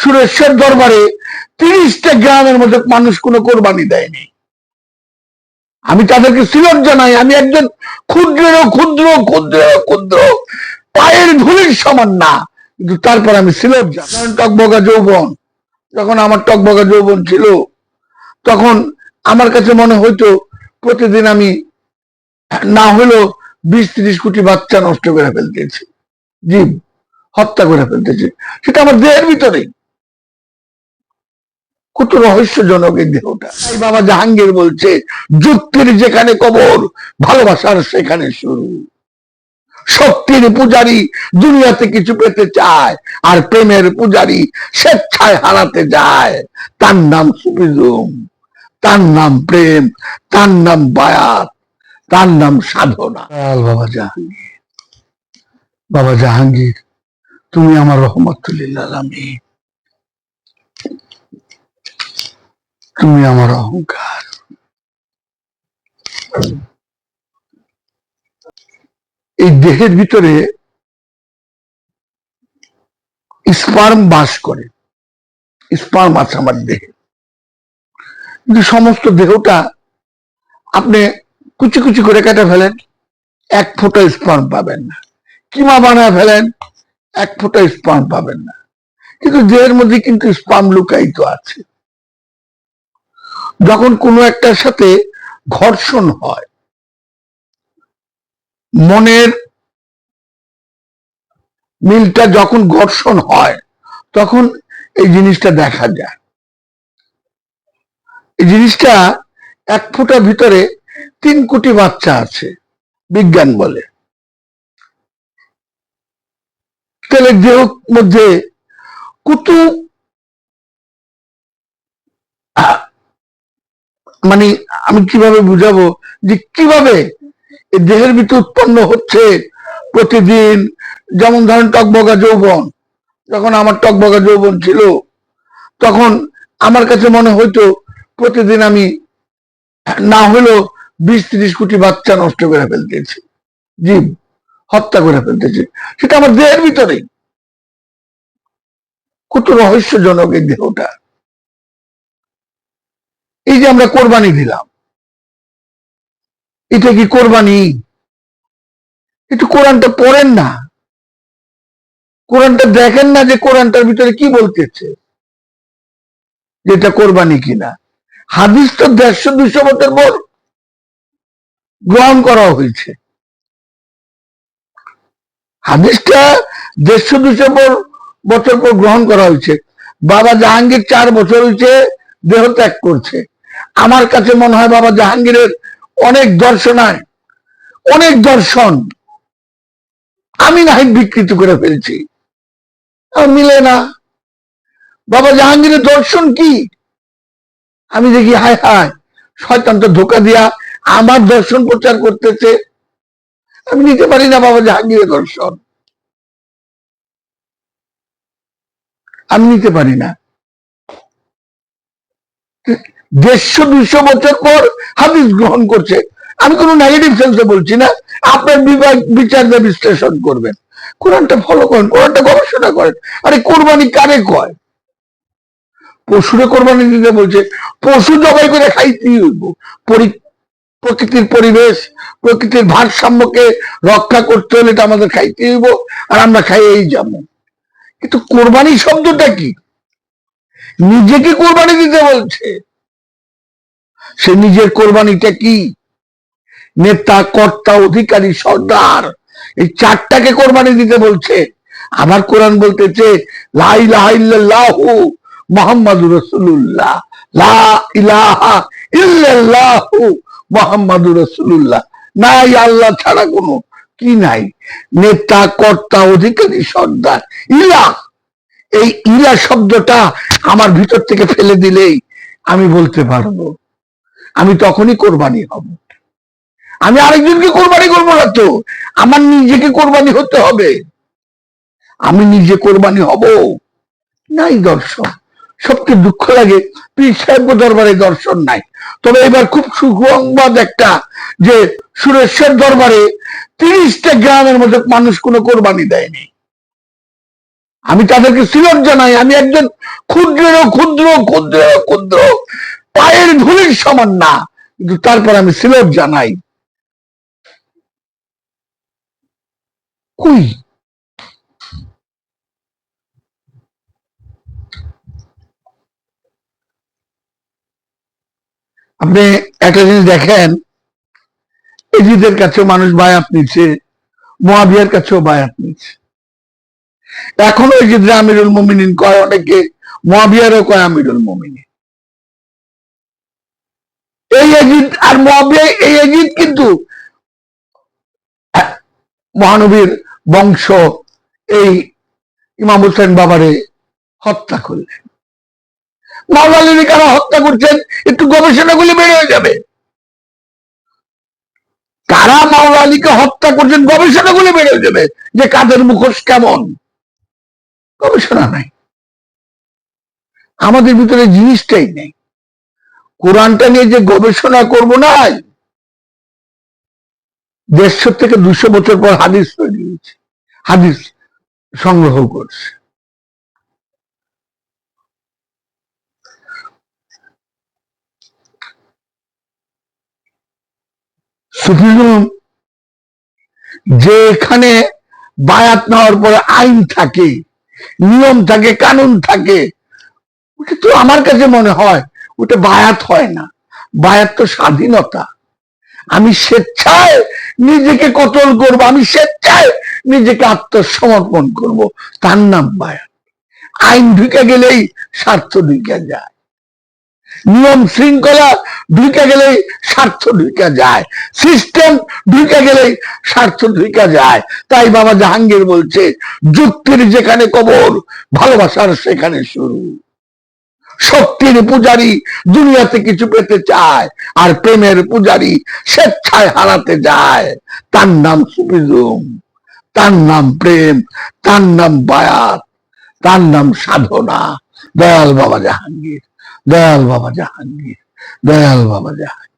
সুরেশ্বর দরবারে তিরিশটা গ্রামের মধ্যে মানুষ কোনো কোরবানি দেয়নি। আমি তাদেরকে সিলট জানাই, আমি একজন ক্ষুদ্র ক্ষুদ্র ক্ষুদ্র ক্ষুদ্র, পায়ের ধুলির সমান না, কিন্তু তারপর আমি সিলট জানাই। টকবগা যৌবন, যখন আমার টকবগা যৌবন ছিল, তখন আমার কাছে মনে হইতো প্রতিদিন আমি না হলেও বিশ ত্রিশ কোটি বাচ্চা নষ্ট করে ফেলতেছি, জীব হত্যা করে ফেলতেছি। সেটা আমার দেহের ভিতরে কত রহস্যজনক এই দেহটা। তাই বাবা জাহাঙ্গীর বলছে যুক্তির যেখানে কবর ভালোবাসার সেখানে শুরু। শক্তির পূজারি দুনিয়াতে কিছু পেতে চায় আর প্রেমের পূজারি স্বেচ্ছায় হারাতে যায়। তার নাম সুফিজুম তার নাম প্রেম তার নাম বায়াত তার নাম সাধনা। বাবা জাহাঙ্গীর। বাবা জাহাঙ্গীর তুমি আমার রহমতুল্লিল্লাহ আলামিন। তুমি আমার অহংকার। এই দেহের ভিতরে স্পার্ম বাস করে। স্পার্ম আছে আমার দেহে। কিন্তু সমস্ত দেহটা আপনি কুচি কুচি করে কেটে ফেলেন, এক ফোঁটা স্পার্ম পাবেন না। কিমা বানায় ফেলেন, এক ফোঁটা স্পার্ম পাবেন না। কিন্তু দেহের মধ্যে কিন্তু স্পার্ম লুকায়িত আছে। যখন কোনো একটার সাথে ঘর্ষণ হয়, মনের মিলটা যখন ঘর্ষণ হয়, তখন এই জিনিসটা দেখা যায়। এই জিনিসটা এক ফুটা ভিতরে তিন কোটি বাচ্চা আছে, বিজ্ঞান বলে। তাহলে দেহ মধ্যে কুতু মানে আমি কীভাবে বুঝাবো যে কীভাবে দেহের ভিতরে উৎপন্ন হচ্ছে প্রতিদিন? যেমন ধরেন টকবগা যৌবন, যখন আমার টকবগা যৌবন ছিল, তখন আমার কাছে মনে হইতো প্রতিদিন আমি না হলেও বিশ ত্রিশ কোটি বাচ্চা নষ্ট করে ফেলতেছি, জীব হত্যা করে ফেলতেছি। সেটা আমার দেহের ভিতরে কত রহস্যজনক এই দেহটা। যে আমরা কোরবানি দিলাম। এটা কি কোরবানি? একটু কোরআনটা পড়েন না। কোরআনটা দেখেন না যে কোরআনটার ভিতরে কি বলতেছে? যেটা কোরবানি কিনা। হাদিস তো দেড়শো দুশো বছর পর গ্রহণ করা হয়েছে। হাদিসটা দেড়শো দুশো বছর পর গ্রহণ করা হয়েছে। বাবা জাহাঙ্গীর চার বছর হয়েছে, দেহ ত্যাগ করছে। আমার কাছে মনে হয় বাবা জাহাঙ্গীরের অনেক দর্শনায় অনেক দর্শন আমি না বিকৃত করে ফেলছি। মিলে না। বাবা জাহাঙ্গীরের দর্শন কি? আমি দেখি, হায় হায়, শয়তান তো ধোকা দিয়া আমার দর্শন প্রচার করতেছে। আমি নিতে পারি না বাবা জাহাঙ্গীরের দর্শন। আমি নিতে পারি না। দেড়শো, দুইশো বছর পর হাদিস গ্রহণ করছে। আমি কোনো নেগেটিভ সেন্সে বলছি না। আপনার বিভাগ বিচার বিশ্লেষণ করবেন। কোরআনটা ফলো করেন, কোরআনটা গবেষণা করেন। আরে কোরবানি কারে কয়? পশুরে কোরবানি দিতে বলছে, পশু জবাই করে খাইতেই হইব। পরি- প্রকৃতির পরিবেশ, প্রকৃতির ভারসাম্যকে রক্ষা করতে হলে এটা আমাদের খাইতে হইব, আর আমরা খাইয়েই যাব। কিন্তু কোরবানি শব্দটা কি? নিজেকে কোরবানি দিতে বলছে? সে নিজের কোরবানিটা কি? নেতা, কর্তা, অধিকারী, সর্দার, এই চারটাকে কোরবানি দিতে বলছে। আবার কোরআন বলতেছে নাই আল্লাহ ছাড়া কোনো কি নাই। নেতা, কর্তা, অধিকারী, সর্দার, ইলা। এই ইলা শব্দটা আমার ভিতর থেকে ফেলে দিলেই আমি বলতে পারব। আমি তখনই কোরবানি হব। আমি আরেকজনকে কোরবানি করব না তো, আমার নিজেকে কোরবানি হতে হবে। আমি নিজে কোরবানি হব? নাই দর্শন। সবচেয়ে দুঃখ লাগে, পীর সাহেব দরবারে দর্শন নাই। তবে এবার খুব সুসংবাদ একটা যে সুরেশ্বর দরবারে তিরিশটা গ্রামের মধ্যে মানুষ কোনো কোরবানি দেয়নি। আমি তাদেরকে সিলট জানাই, আমি একজন ক্ষুদ্র ক্ষুদ্র ক্ষুদ্র ক্ষুদ্র, পায়ের সমান না, কিন্তু তারপর আমি সিলট জানাই। কই? আপনি একটা জিনিস দেখেন, এজিদের কাছেও মানুষ বায়াত নিচ্ছে মহাবিয়ার কাছেও বায়াত নিচ্ছে। এখনও এজিদরা আমিরুল মোমিনিন কয়, অনেকে মহাবিয়ারও কয় আমিরুল মোমিনিন। এই এজিদ আর মহাবিয়া এই এজিদ কিন্তু মহানবীর বংশ এই ইমাম হোসেন বাবারে হত্যা করলেন। মাওলালিনী কারা হত্যা করছেন? একটু গবেষণাগুলি বেড়ে যাবে। কারা হত্যা করছেন? গবেষণাগুলি বেড়ে যাবে যে কাদের মুখোশ কেমন। গবেষণা নাই। আমাদের ভিতরে জিনিসটাই নেই। কোরআনটা নিয়ে যে গবেষণা করব না দেড়শো থেকে দুশো বছর পর হাদিস তৈরি হয়েছে, হাদিস সংগ্রহ করছে। সুফিজম যেখানে বায়াত নেওয়ার পরে আইন থাকে, নিয়ম থাকে, কানুন থাকে তো আমার কাছে মনে হয় ওটা বায়াত হয় না। বায়াত তো স্বাধীনতা। আমি স্বেচ্ছায় নিজেকে কতল করব, আমি স্বেচ্ছায় নিজেকে আত্মসমর্পণ করব। তার নাম বায়াত। আইন ঢুকে গেলেই স্বার্থ ঢুকে যায়। নিয়ম শৃঙ্খলা ঢুকে গেলেই স্বার্থ ঢুকে যায়। সিস্টেম ঢুকে গেলেই স্বার্থ ঢুকে যায়। তাই বাবা জাহাঙ্গীর বলছে, যুক্তির যেখানে কবর, ভালোবাসার সেখানে শুরু। শক্তির পূজারি দুনিয়াতে কিছু পেতে চায়, আর প্রেমের পূজারি স্বেচ্ছায় হারাতে যায়। তার নাম সুফিজম, তার নাম প্রেম, তার নাম বায়াত, তার নাম সাধনা। দয়াল বাবা জাহাঙ্গীর, দয়াল বাবা জাহাঙ্গীর, দয়াল বাবা জাহাঙ্গীর।